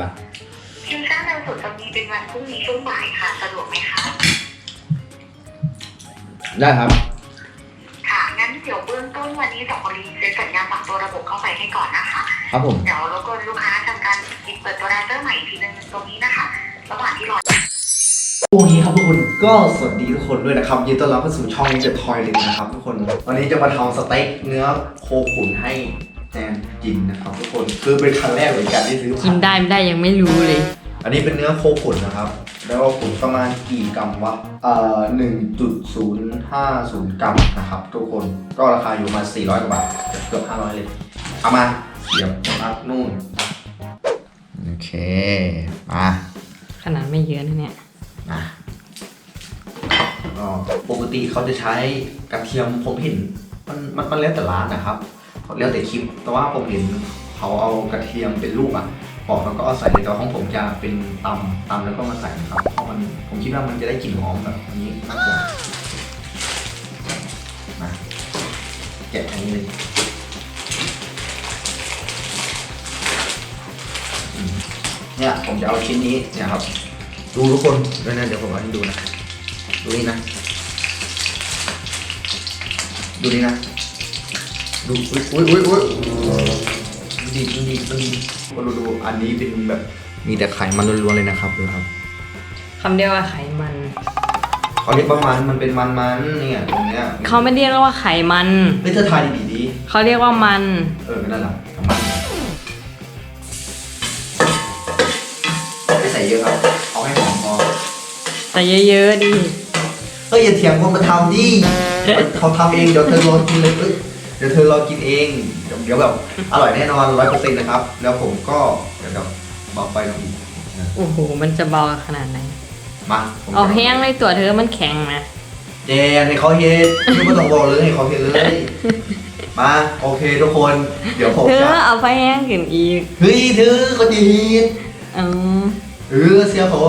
วะคิวซ่าเร็วสุดจะมีเป็นวันพรุ่งนี้ช่วงบ่ายค่ะ สะดวกไหมคะ ได้ครับ ค่ะ งั้นเดี๋ยวเบื้องต้นวันนี้สองคนรีเซ็ตสัญญาณฝั่งตัวระบบเข้าไปให้ก่อนนะคะ ครับผม เดี๋ยวรบกวนลูกค้าทำการปิดเปิดตัวราเตอร์ใหม่อีกทีนึงตรงนี้นะคะ ระหว่างที่รอ โอเคครับทุกคนก็สวัสดีทุกคนด้วยนะครับยินดีต้อนรับเข้าสู่ช่องเดอะทอยเลยนะครับทุกคนวันนี้จะมาทำสเต็กเนื้อโคขุนให้ แจนกินนะครับทุกคนคือเป็นครั้งแรกเหมือนกันที่ซื้อกินได้ไม่ได้ยังไม่รู้เลย อันนี้เป็นเนื้อโคขุนนะครับ แล้วก็ขุนประมาณกี่กรัมวะเอ่อหนึ่งจุดศูนย์ห้าศูนย์กรัมนะครับทุกคนก็ราคาอยู่ประมาสี่ร้อยกว่าบาทเกือบห้าร้อยเลยเอามาเสียบนัดนู่นโอเคมาขนาดไม่เยอะนะเนี่ยนะก็ปกติเขาจะใช้กระเทียมผมเห็นมันมันมันแล้วแต่ร้านนะครับ แล้วแต่คลิป แต่ว่าผมเห็นเขาเอากระเทียมเป็นลูกอะปอกแล้วก็เอาใส่ในแต่ของผมจะเป็นตำตำแล้วก็มาใส่นะครับเพราะมันผมคิดว่ามันจะได้กลิ่นหอมแบบนี้มากกว่ามาแกะอันนี้เลยเนี่ยผมจะเอาชิ้นนี้เนี่ยครับ ดูทุกคนด้วยนะเดี๋ยวผมเอาให้ดูนะ ดูนี่นะ ดูนี่นะ ดูอุ้ยอุ้ยอุ้ยดูดีดูดีดูดีคนดูดูอันนี้เป็นแบบมีแต่ไขมันล้วนๆเลยนะครับดูครับคำเดียวว่าไขมันเขาเรียกว่ามันมันเป็นมันมันเนี่ยตรงเนี้ยเขาไม่เรียกว่าไขมันเฮ้ยเธอทายดีดีเขาเรียกว่ามัน เออก็นั่นแหละมันไม่ใส่เยอะครับเอาให้หอมพอแต่เยอะๆดิเฮ้ยอย่าเถียงคนมาทำดิเขาทำเองเดี๋ยวเธอรอกินเลยเอ้ย เดี๋ยวเธอรอกินเอง เดี๋ยวเดี๋ยวแบบอร่อยแน่นอนร้อยเปอร์เซ็นต์นะครับ แล้วผมก็เดี๋ยวแบบบอกไปลงอีกนะโอ้โห มันจะเบาขนาดไหน มาผมเอาแห้งเลยตัวเธอมันแข็งนะเจนให้เขาเฮ็ดไม่ต้องบอกเลยให้เขาเฮ็ดเลย มาโอเคทุกคน เดี๋ยวผมเธอจะเอาไปแห้งขึ้นอีกเฮ้ยเธอเขาจะเฮ็ดอืมเออเสียเขา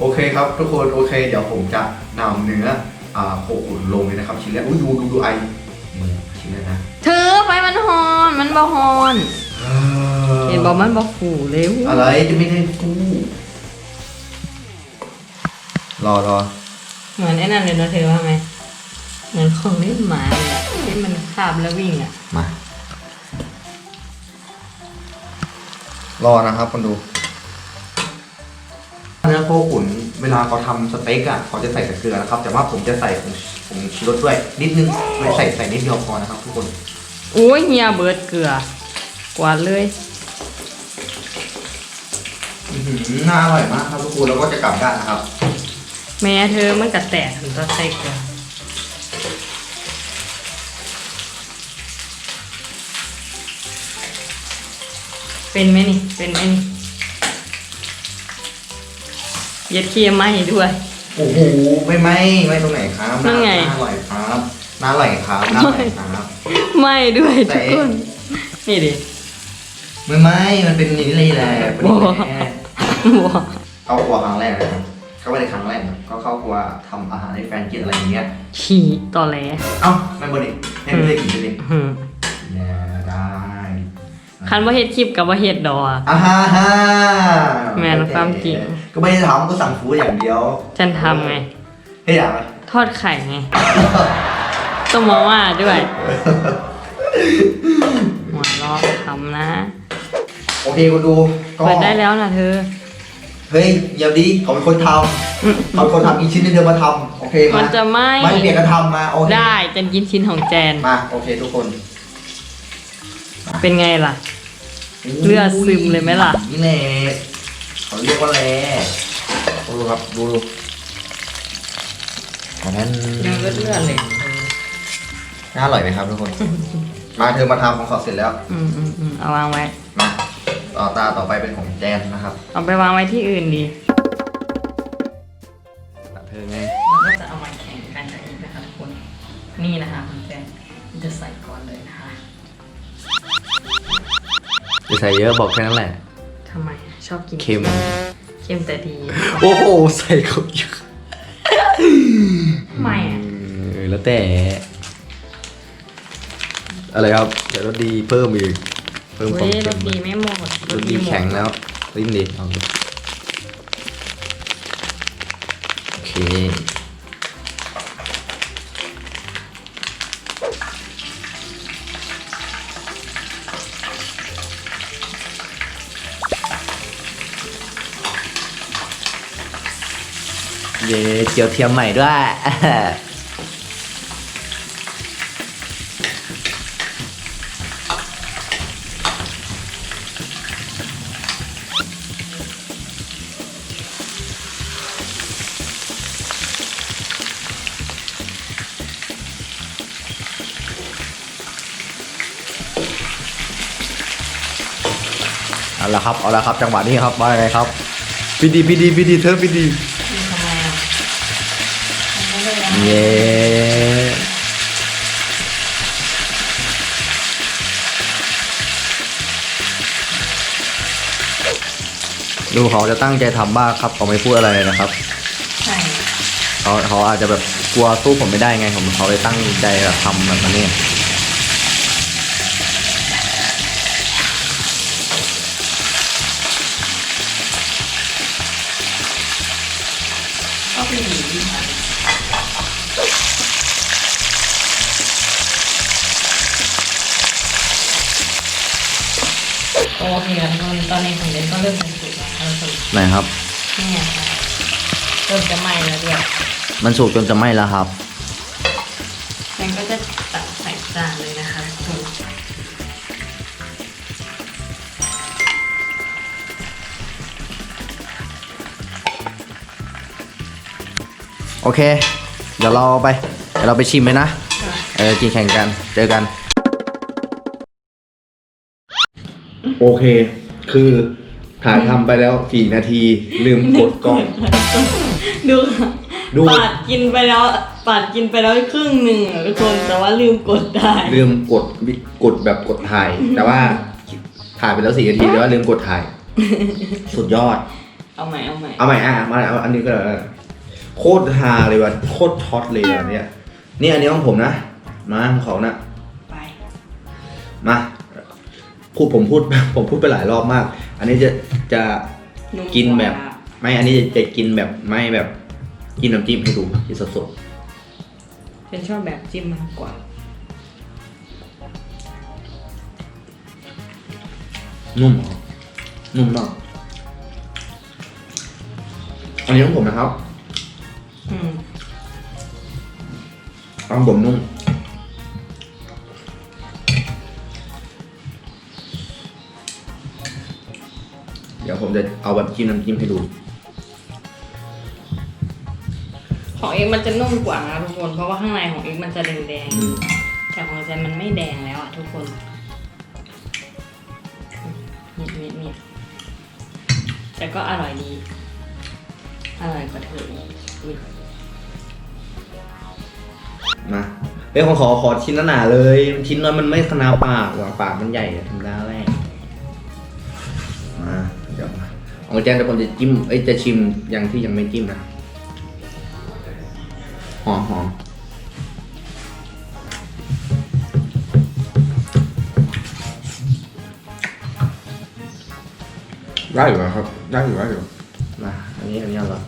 โอเคครับทุกคนโอเค เดี๋ยวผมจะนำเนื้ออ่าโคขุนลงเลยนะครับชิ้นแรกอุ้ยดูดูดูไอ นี่ชิ้นแรกนะเธอไฟมันฮอนมันบ่ฮอนเห็นบอกมันบ่ฟูเลยอะไรจะไม่ได้กูรอรอเหมือนไอ้นั่นเลยนะเธอว่าไหมเหมือนของเล่นหมาเลยอะที่มันคาบแล้ววิ่งอะมา รอนะครับคนดูเนื้อโคขุน เวลาเขาทำสเต็กอะเขาจะใส่แต่เกลือนะครับ แต่ว่าผมจะใส่ผงผงชูรสด้วย นิดนึงไม่ใส่ใส่นิดเดียวพอนะครับ ทุกคนโอ้ยเฮียเบิร์ดเกลือกวาดเลยอื้อหือน่าอร่อยมากครับทุกคนแล้วก็จะกลับด้านนะครับ แม่เธอมันกระแตกถึงก็ใส่เกลือเป็นไหมนี่เป็นไหมนี่ เย็ดเคียมไหมด้วย โอ้โหไม่ไม่ไม่ตรงไหนครับนั่นไงน่าอร่อยครับน่าอร่อยครับน่าอร่อยครับไม่ด้วยแต่ทุกคนนี่ดิไม่ไม่มันเป็นอย่างนี้เลยแหละเป็นอย่างนี้แหละว้าเข้าครัวครั้งแรกนะครับเข้าไปในครั้งแรกก็เข้าครัวทำอาหารให้แฟนกินอะไรอย่างเงี้ยขี่ต่อแหลเอ้าไม่บดิให้ไม่ได้กินเลยดิหืมแย่ได้คันว่าเฮ็ดคลิปกับว่าเฮ็ดดอก อ่าฮ่าฮ่าแม่นความจริง ก็ไม่ได้ทำก็สั่งฟู้ดอย่างเดียวฉันทำไง ให้อย่างไรทอดไข่ไง ต้องมาว่าด้วยหัวเราะทำนะโอเคคุณดูก็เปิดได้แล้วนะเธอ เฮ้ยเดี๋ยวดีเขาเป็นคนทำเขาเป็นคนทำอีกชิ้นหนึงเดินมาทำโอเคมัมานจะไหม่ไม่เปลี่ยนกันทำมาโอเคได้จะกินชิ้นของแจน มาโอเคทุกคนเป็นไงล่ะ เลือดซึมเลยไหมล่ะ นี่แหละ เขาเรียกว่าแหละดูครับดูดูอันนั้นยังเลือดเลือดเลยน่าอร่อยไหมครับทุกคน มาเธอมาทำของเขาเสร็จแล้ว อืมอืมอืมเอาวางไว้ มาต่อตาต่อไปเป็นของแจนนะครับเอาไปวางไว้ที่อื่นดีเธอไงเราก็จะเอามาแข่งกันกับอีกนะคะทุกคน นี่นะคะคุณแจนจะใส่ก่อนเลยนะคะ จะใส่เยอะบอกแค่นั้นแหละทำไม ชอบกินเค็ม เค็มแต่ดี โอ้โห ใส่เขาเยอะทำไมอะเออแล้วแต่ อะไรครับใส่รสดีเพิ่มอีก เพิ่มควาเฮ้มยรเค็สมดีไม่หมดรสดีแข็งแล้วรลิ้นดิเอาดิโอเค เย้เจียวเทียมใหม่ด้วย เอาละครับ เอาละครับ จังหวะนี้ครับว่าไงครับพีดีพีดีพีดีเธอพีดี เย้ดูเขาจะตั้งใจทำมากครับเขาไม่พูดอะไรเลยนะครับ ใช่เขาเขาอาจจะแบบกลัวสู้ผมไม่ได้ไงผมเขาเลยตั้งใจแบบทำแบบนี้ก็ไปหนีดีกว่า โอเคครับทุกคนตอนนี้ของเดนก็เริ่มเป็นสุกแล้วครับทุกคนไหนครับนี่ไงครับเริ่มจะไหม้แล้วด้วยมันสุกจนจะไหม้แล้วครับเดนก็จะตักใส่จานเลยนะคะทุกคนโอเคเดี๋ยวเราไปเดี๋ยวเราไปชิมเลยนะเออกินแข่งกันเจอกัน โอเค คือถ่ายทำไปแล้วกี่นาที ลืมกดกล้อง ดูค่ะดู ปาดกินไปแล้วปาดกินไปแล้วครึ่งหนึ่งอะทุกคนแต่ว่าลืมกดได้ลืมกดวิกดแบบกดถ่าย แต่ว่าถ่ายไปแล้วสี่นาทีแต่ว่าลืมกดถ่าย สุดยอด เอาใหม่เอาใหม่เอาใหม่อะมาเอาอันนี้ก็ได้ โคตรฮาเลยว่ะโคตรช็อตเลยอะเนี่ยนี่อันนี้ของผมนะ มาของเขานะไปมาพูดผมพูด ผมพูดไปหลายรอบมาก อันนี้จะจะนุ่มกินแบบกว่าไม่อันนี้จะจะกินแบบไม่แบบกินน้ำจิ้มให้ดูกินสดฉันชอบแบบจิ้มมากกว่า ๆนุ่มเหรอนุ่มมากอันนี้ของผมนะครับ ของผมนุ่มเดี๋ยวผมจะเอาแบบจิ้มน้ำจิ้มให้ดู ของเอ็กมันจะนุ่มกว่านะทุกคน เพราะว่าข้างในของเอ็กมันจะแดงอืมๆแต่ของเจนมันไม่แดงแล้วอะทุกคนนิดนิดนิดแต่ก็อร่อยดี อร่อยกว่าเธออีก เอ้ยผมขอขอชิ้นหนาๆเลยชิ้นน้อยมันไม่ขนาดปากว่ะปากมันใหญ่อะทำได้แรกมาเดี๋ยวมาของแจนเดี๋ยวผมจะจิ้มเอ้ยจะชิมอย่างที่ยังไม่จิ้มนะหอมหอมได้อยู่นะครับ ได้อยู่ได้อยู่มาอันนี้อันนี้เอาเหรอ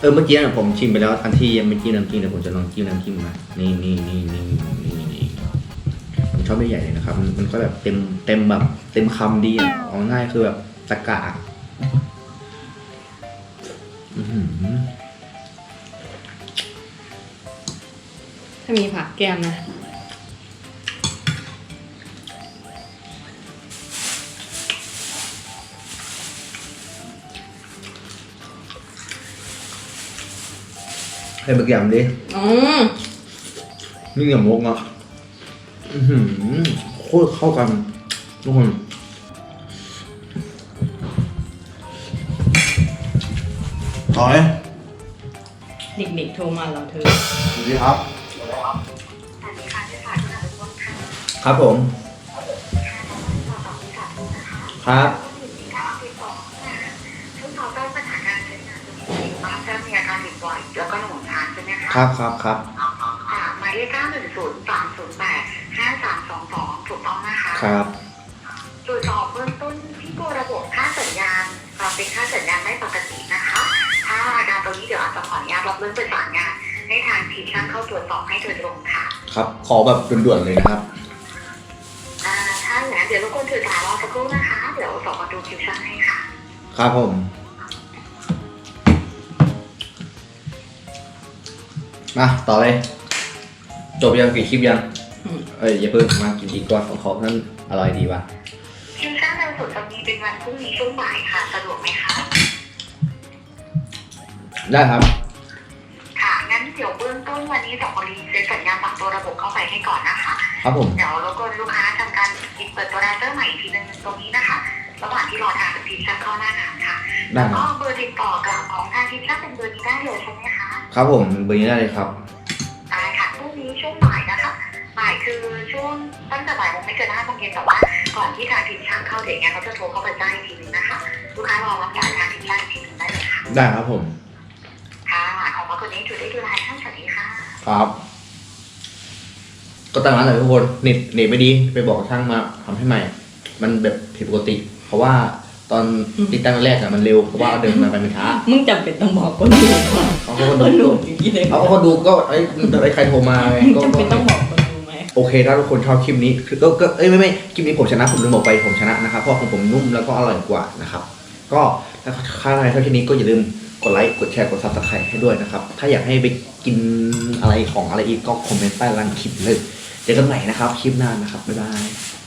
เออเมื่อกี้น่ะผมชิมไปแล้วอันที่ยังไม่จิ้มน้ำจิ้มเดี๋ยวผมจะลองจิ้มน้ำจิ้มมานี่นี่นี่นี่นี่นี่ผมชอบไม่ใหญ่เลยนะครับ มันก็แบบเต็มเต็มแบบเต็มคำดีอะเอาง่ายคือแบบตะกะอื้อหือถ้ามีผักแก้มนะ ให้เบิกอย่างดิอืมนี่อย่างมกอะอื้อหือโคตรเข้ากันทุกคนต่อยเด็กๆโทรมาเหราเธอ สวัสดีครับสวัสดีค่ะชื่อสาธุนะทุกคนค่ะครับผมต่อต่อที่สาธุนะคะครับ คะครับครับครับค่ะหมายเลขเก้าหนึ่งศูนย์สามศูนย์แปดห้าสามสองสองถูกต้องนะคะครับตรวจสอบเบื้องต้นที่ตัวระบบค่าสัญเป็นค่าสัญญาณไม่ปกตินะคะ ถ้าอาการตรงนี้เดี๋ยวอาจจะขออนุญาตรับเรื่องประสานงานให้ทางทีมช่างเข้าตรวจสอบให้โดยตรงค่ะ ครับ ขอแบบด่วนๆเลยนะครับอ่าถ้าอย่างนั้นเดี๋ยวรบกวนถือสายรอสักครู่นะคะ เดี๋ยวสอบมาดูคิวช่างให้ค่ะ ครับผม มาต่อเลย จบยังกี่คลิปยัง อืม เอ้ยอย่าเพิ่งมากินอีกก่อนของเขาท่านอร่อยดีว่ะคิวช่างเร็วสุดจะมีเป็นวันพรุ่งนี้ช่วงบ่ายค่ะ สะดวกไหมคะ ได้ครับ ค่ะ งั้นเดี๋ยวเบื้องต้นวันนี้สองคนรีเซ็ตสัญญาณฝั่งตัวระบบเข้าไปให้ก่อนนะคะ ครับผม เดี๋ยวรบกวนลูกค้าทำการปิดเปิดตัวไรเตอร์ใหม่อีกทีนึงตรงนี้นะคะ ระหว่างที่รอทางทีมช่างเข้าหน้างานค่ะได้คก็รับเบอร์ติดต่อกับของทางทีมช่างเป็นเบอร์นี้ได้เลยใช่ไหม คะครับผมเบอร์นี้ได้เลยครับ ได้ค่ะพรุ่งนี้ช่วงบ่ายนะคะ บ่ายคือช่วงตั้งแต่บ่ายโมงไม่เกินห้าโมงเย็นแต่ว่าก่อนที่ทางทีมช่างเข้าเดี๋ยวยังไงเขาจะโทรเข้าไปแจ้งอีกทีนึงนะคะ ลูกค้ารอรับสายทางทีมช่างอีกทีนึงได้เลยค่ะ ได้ครับผม ค่ะ ขอบพระคุณที่จุดได้ดูไลน์ท่านสวัสดีค่ะ ครับ ก็ตามนั้นเลยทุกคนเน็ตเน็ตไม่ดีไปบอกช่างมาทำให้ใหม่ มันแบบผิดปกติ เพราะว่า ตอนติดตั้งแรกอะมันเร็วเพราะว่าเดินมาไปมันช้ามึงจำเป็นต้องบอกคนดูก่อนเขาก็คนคนดูดูอย่างนี้เลยเขาก็คนดูก็ไอ้ไอ้ใครโทรมาไงมึงก็จำเป็นก็ต้องบอกคนดูไหมโอเคถ้าทุกคนชอบคลิปนี้คือก็ก็เอ้ยไม่ไม่คลิปนี้ผมชนะผมลืมบอกไปผมชนะนะครับเพราะของผมนุ่มแล้วก็อร่อยกว่านะครับ ก็ถ้าใครชอบคลิปนี้ก็อย่าลืมกดไลค์กดแชร์กดซับสไครต์ให้ด้วยนะครับ ถ้าอยากให้ไปกินอะไรของอะไรอีกก็คอมเมนต์ใต้ล่างคลิปเลย เจอกันใหม่นะครับคลิปหน้านะครับบ๊ายบาย